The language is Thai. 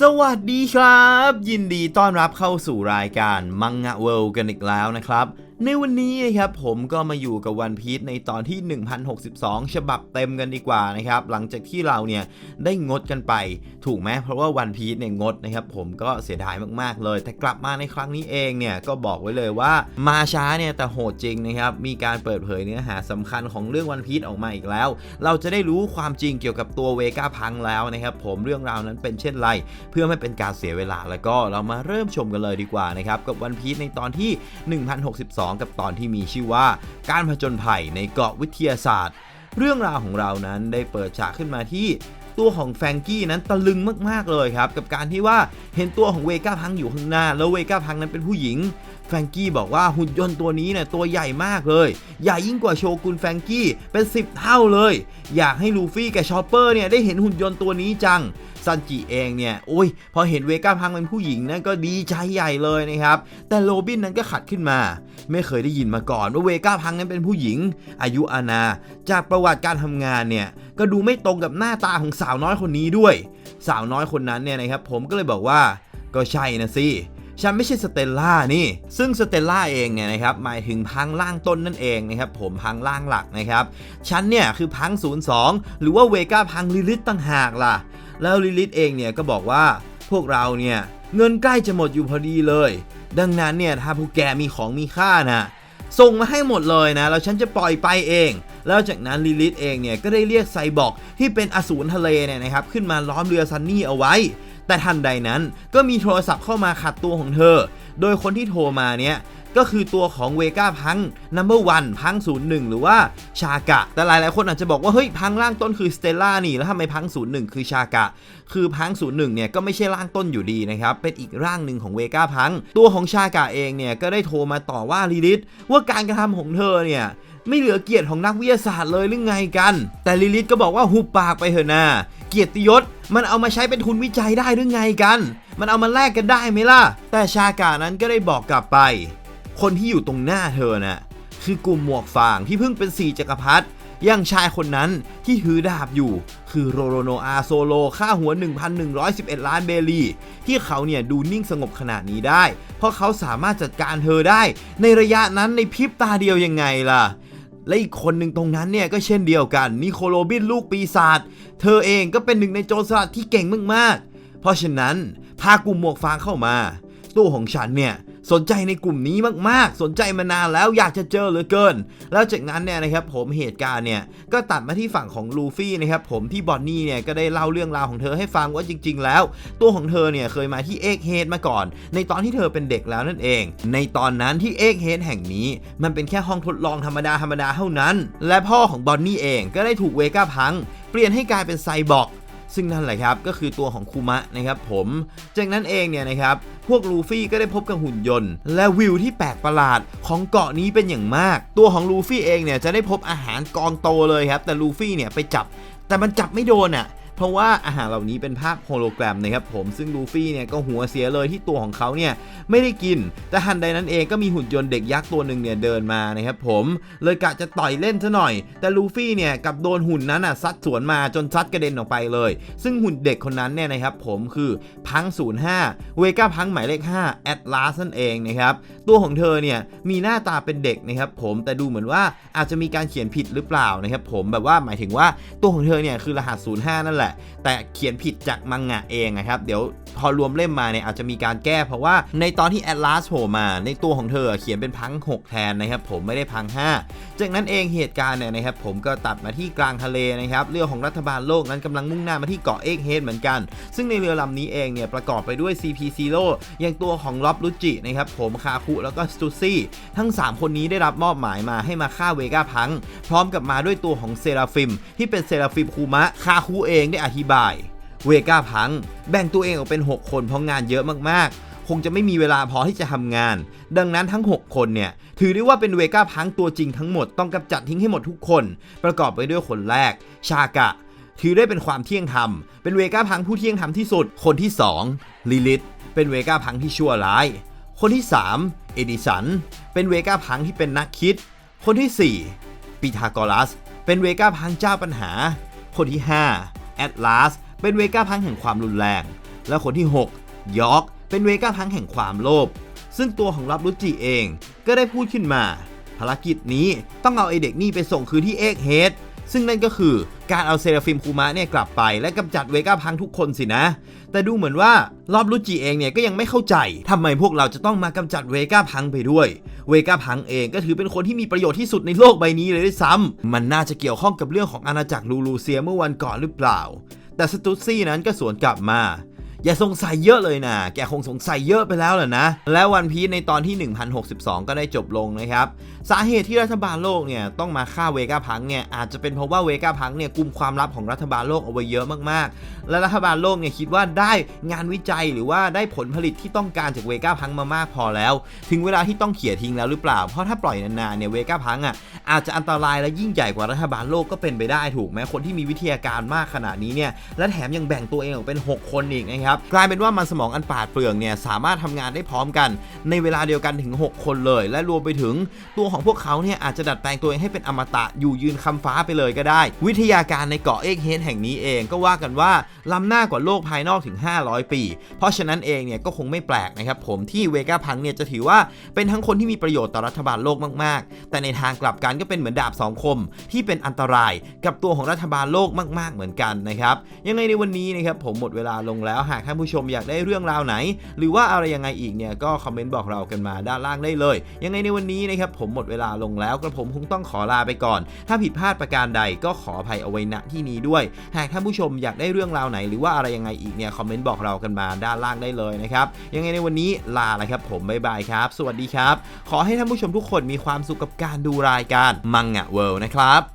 สวัสดีครับ ยินดีต้อนรับเข้าสู่รายการมังงะเวิลด์กันอีกแล้วนะครับ ในวันนี้นะครับผมก็มาอยู่กับวันพี e ในตอนที่ 1062 ฉบับเต็มกันดีกว่านะครับหลังจากที่เราเนี่ยได้งดกันไปถูกไหมเพราะว่าวันพี e เนี่ยงดนะครับผมก็เสียดายมากๆเลย แต่กลับมาในครั้งนี้เองเนี่ยก็บอกไว้เลยว่ามาช้าเนี่ยแต่โหดจริงนะครับมีการเปิดเผยเนื้อหาสำคัญของเรื่องวันพี e ออกมาอีกแล้ว เราจะได้รู้ความจริงเกี่ยวกับตัวเวก้าพังแล้วนะครับผมเรื่องราวนั้นเป็นเช่นไร เพื่อไม่เป็นการเสียเวลาแล้วก็เรามาเริ่มชมกันเลยดีกว่านะครับกับวันพี e ในตอนที่ 1062กับตอนที่มีชื่อว่าการผจญภัยในเกาะวิทยาศาสตร์ เรื่องราวของเรานั้นได้เปิดฉากขึ้นมาที่ตัวของแฟงกี้นั้นตะลึงมาก ๆ เลยครับ กับการที่ว่าเห็นตัวของเวก้าพังอยู่ข้างหน้า แล้วเวก้าพังนั้นเป็นผู้หญิง แฟงกี้บอกว่าหุ่นยนต์ตัวนี้เนี่ยตัวใหญ่มากเลย ใหญ่ยิ่งกว่าโชกุนแฟงกี้เป็น 10 เท่าเลย อยากให้ลูฟี่กับชอปเปอร์เนี่ยได้เห็นหุ่นยนต์ตัวนี้จัง ซันจิเองเนี่ยโอ้ยพอเห็นเวก้าพังเป็นผู้หญิงนั่นก็ดีใจใหญ่เลยนะครับ แต่โรบินนั้นก็ขัดขึ้นมา ไม่เคยได้ยินมาก่อนว่าเวก้าพังนั้นเป็นผู้หญิง อายุอาณาจากประวัติการทำงานเนี่ยก็ดูไม่ตรงกับหน้าตาของสาวน้อยคนนี้ด้วย สาวน้อยคนนั้นเนี่ยนะครับผมก็เลยบอกว่าก็ใช่นะสิ ฉันไม่ใช่สเตลล่านี่ ซึ่งสเตลล่าเองเนี่ยนะครับหมายถึงพังล่างต้นนั่นเองนะครับผมพังล่างหลักนะครับฉันเนี่ยคือพัง 02 หรือว่าเวก้าพังลิลิตต่างหากล่ะ แล้วลิลิตเองเนี่ยก็บอกว่าพวกเราเนี่ยเงินใกล้จะหมดอยู่พอดีเลย ดังนั้นเนี่ยถ้าพวกแกมีของมีค่านะส่งมาให้หมดเลยนะ แล้วฉันจะปล่อยไปเอง แล้วจากนั้นลิลิตเองเนี่ยก็ได้เรียกไซบอร์กที่เป็นอสูรทะเลเนี่ยนะครับ ขึ้นมาล้อมเรือซันนี่เอาไว้ แต่ทันใดนั้นก็มีโทรศัพท์เข้ามาขัดตัวของเธอ โดยคนที่โทรมาเนี่ยก็คือตัวของเวก้าพังนัมเบอร์วันพังศูนย์หนึ่งหรือว่าชากะ แต่หลายๆ คนอาจจะบอกว่า เฮ้ย พังล่างต้นคือสเตลล่านี่แล้วทำไมพังศูนย์หนึ่งคือชากะ คือพังศูนย์หนึ่งเนี่ย ก็ไม่ใช่ร่างต้นอยู่ดีนะครับ เป็นอีกร่างหนึ่งของเวก้าพัง ตัวของชากะเองเนี่ย ก็ได้โทรมาต่อว่าลิลิตว่าการกระทำของเธอเนี่ยไม่เหลือเกียรติของนักวิทยาศาสตร์เลยหรือไงกัน แต่ลิลิตก็บอกว่าหุบปากไปเถอะนา กียรติยศ มันเอามาใช้เป็นทุนวิจัยได้หรือไงกัน มันเอามาแลกกันได้ไหมล่ะ แต่ชากานั้นก็ได้บอกกลับไป คนที่อยู่ตรงหน้าเธอน่ะคือกลุ่มหมวกฟางที่เพิ่งเป็นสี่จักรพรรดิอย่างชายคนนั้นที่ถือดาบอยู่ คือโรโรโนอาโซโลค่าหัว 1,111 ล้านเบลี ที่เขาเนี่ยดูนิ่งสงบขนาดนี้ได้ เพราะเขาสามารถจัดการเธอได้ ในระยะนั้นในพริบตาเดียวยังไงล่ะ และอีกคนหนึ่งตรงนั้นเนี่ยก็เช่นเดียวกันนิโคโลบินลูกปีศาจเธอเองก็เป็นหนึ่งในโจรสลัดที่เก่งมากๆ เพราะฉะนั้น พากลุ่มหมวกฟางเข้ามา ตู้ของฉันเนี่ย สนใจในกลุ่มนี้มากๆ สนใจมานานแล้วอยากจะเจอเหลือเกิน แล้วจากนั้นเนี่ยนะครับผมเหตุการณ์เนี่ยก็ตัดมาที่ฝั่งของลูฟี่นะครับผมที่บอนนี่เนี่ยก็ได้เล่าเรื่องราวของเธอให้ฟังว่าจริง ๆ แล้ว ตัวของเธอเนี่ยเคยมาที่เอกเฮดมาก่อน ในตอนที่เธอเป็นเด็กแล้วนั่นเอง ในตอนนั้นที่เอกเฮดแห่งนี้ มันเป็นแค่ห้องทดลองธรรมดาธรรมดาเท่านั้น และพ่อของบอนนี่เองก็ได้ถูกเวก้าพังเปลี่ยนให้กลายเป็นไซบอร์ก ซึ่งนั่นแหละครับก็คือตัวของคูมะนะครับผมจากนั้นเองเนี่ยนะครับพวกลูฟี่ก็ได้พบกับหุ่นยนต์ และวิวที่แปลกประหลาดของเกาะนี้เป็นอย่างมาก ตัวของลูฟี่เองเนี่ยจะได้พบอาหารกองโตเลยครับแต่ลูฟี่เนี่ยไปจับ แต่มันจับไม่โดนอะ่ะ เพราะว่าอาหารเหล่านี้เป็นภาพโฮโลแกรมนะครับผมซึ่งลูฟี่เนี่ยก็หัวเสียเลยที่ตัวของเขาเนี่ยไม่ได้กิน แต่ทันใดนั้นเองก็มีหุ่นยนต์เด็กยักษ์ตัวหนึ่งเนี่ยเดินมานะครับผมเลยกะจะต่อยเล่นซะหน่อย แต่ลูฟี่เนี่ยกับโดนหุ่นนั้นอะซัดสวนมาจนซัดกระเด็นออกไปเลย ซึ่งหุ่นเด็กคนนั้นเนี่ยนะครับผมคือพัง 05 เวก้าพังหมายเลข5แอดลาสนั่นเองนะครับตัวของเธอเนี่ยมีหน้าตาเป็นเด็กนะครับผมแต่ดูเหมือนว่าอาจจะมีการเขียนผิดหรือเปล่านะครับผมแบบว่าหมายถึงว่าตัวของเธอเนี่ยคือรหัส 05 นั่นแหละแต่เขียนผิดจากมังงะเองนะครับ เดี๋ยว พอรวมเล่มมาเนี่ยอาจจะมีการแก้เพราะว่าในตอนที่แอดลาสโผล่มา ในตัวของเธอเขียนเป็นพัง 6 แทนนะครับผมไม่ได้พัง 5 จากนั้นเองเหตุการณ์เนี่ยนะครับผมก็ตัดมาที่กลางทะเลนะครับเรือของรัฐบาลโลกนั้นกำลังมุ่งหน้ามาที่เกาะเอกเฮดเหมือนกัน ซึ่งในเรือลำนี้เองเนี่ยประกอบไปด้วย CP Zero อย่างตัวของล็อบลุจินะครับผมคาคุแล้วก็สตูซี่ทั้ง 3 คนนี้ได้รับมอบหมายมาให้มาฆ่าเวก้าพัง พร้อมกับมาด้วยตัวของเซราฟิม ที่เป็นเซราฟิมคูมะคาคุเองได้อธิบาย เวก้าพัง แบ่งตัวเองออกเป็น 6 คนเพราะงานเยอะมากๆ คงจะไม่มีเวลาพอที่จะทำงาน ดังนั้นทั้ง 6 คนเนี่ย ถือได้ว่าเป็นเวก้าพังตัวจริงทั้งหมดต้องกำจัดทิ้งให้หมดทุกคน ประกอบไปด้วยคนแรก ชากะ ถือได้เป็นความเที่ยงธรรม เป็นเวก้าพังผู้เที่ยงธรรมที่สุด คนที่ 2 ลิลิต เป็นเวก้าพังที่ชั่วร้าย คนที่ 3 เอดิสัน เป็นเวก้าพังที่เป็นนักคิด คนที่ 4 ปิทากรัส เป็นเวก้าพังเจ้าปัญหา คนที่ 5 แอตลาส เป็นเวก้าพังแห่งความรุนแรง และคนที่ 6 ยอร์กเป็นเวก้าพังแห่งความโลภซึ่งตัวของรับรุจิเองก็ได้พูดขึ้นมา ภารกิจนี้ต้องเอาไอเด็กนี่ไปส่งคืนที่เอ็กเฮดซึ่งนั่นก็คือการเอาเซราฟิมคูมะเนี่ยกลับไป และกำจัดเวก้าพังทุกคนสินะ แต่ดูเหมือนว่ารอบรุจิเองเนี่ยก็ยังไม่เข้าใจทำไมพวกเราจะต้องมากำจัดเวก้าพังไปด้วย เวก้าพังเองก็ถือเป็นคนที่มีประโยชน์ที่สุดในโลกใบนี้เลยด้วยซ้ำมันน่าจะเกี่ยวข้องกับเรื่องของอาณาจักรลูลูเซียเมื่อวันก่อนหรือเปล่า แต่สตูซี่นั้นก็สวนกลับมา อย่าสงสัยเยอะเลยนะ แกคงสงสัยเยอะไปแล้วแหละนะ และวันพีชในตอนที่ 1062 ก็ได้จบลงนะครับ สาเหตุที่รัฐบาลโลกเนี่ยต้องมาฆ่าเวก้าพังเนี่ยอาจจะเป็นเพราะว่าเวก้าพังเนี่ยกุมความลับของรัฐบาลโลกเอาไว้เยอะมากๆ และรัฐบาลโลกเนี่ยคิดว่าได้งานวิจัยหรือว่าได้ผลผลิตที่ต้องการจากเวก้าพังมามากพอแล้ว ถึงเวลาที่ต้องเขี่ยทิ้งแล้วหรือเปล่า เพราะถ้าปล่อยนานๆเนี่ยเวก้าพังอะอาจจะอันตรายและยิ่งใหญ่กว่ารัฐบาลโลกก็เป็นไปได้ถูกไหมคนที่มีวิทยาการมากขนาดนี้เนี่ยและแถมยังแบ่งตัวเองออกเป็น 6 คนอีกนะครับกลายเป็นว่ามันสมองอันปาดเปรื่องเนี่ยสามารถทำงานได้พร้อมกัน ในเวลาเดียวกันถึง 6 คนเลย และรวมไปถึงตัวของพวกเขาเนี่ยอาจจะดัดแปลงตัวเองให้เป็นอมตะอยู่ยืนคำฟ้าไปเลยก็ได้ วิทยาการในเกาะเอกเฮดแห่งนี้เองก็ว่ากันว่าล้ำหน้ากว่าโลกภายนอกถึง 500 ปี เพราะฉะนั้นเองเนี่ยก็คงไม่แปลกนะครับผมที่เวก้าพังเนี่ยจะถือว่าเป็นทั้งคนที่มีประโยชน์ต่อรัฐบาลโลกมาก ๆ แต่ในทางกลับกันก็เป็นเหมือนดาบสองคม ที่เป็นอันตรายกับตัวของรัฐบาลโลกมาก ๆ เหมือนกันนะครับยังไงในวันนี้นะครับผมหมดเวลาลงแล้วหากท่านผู้ชมอยากได้เรื่องราวไหน หรือว่าอะไรยังไงอีกเนี่ยก็คอมเมนต์บอกเรากันมาด้านล่างได้เลย ยังไงในวันนี้นะครับผมหมดเวลาลงแล้วกระผมคงต้องขอลาไปก่อน ถ้าผิดพลาดประการใดก็ขออภัยเอาไว้ณที่นี้ด้วย หากท่านผู้ชมอยากได้เรื่องราวไหน หรือว่าอะไรยังไงอีกเนี่ยคอมเมนต์บอกเรากันมาด้านล่างได้เลยนะครับยังไงในวันนี้ลาแล้วครับผมบ๊ายบายครับ สวัสดีครับ ขอให้ท่านผู้ชมทุกคนมีความสุขกับการดูรายการมังงะเวิลด์นะครับ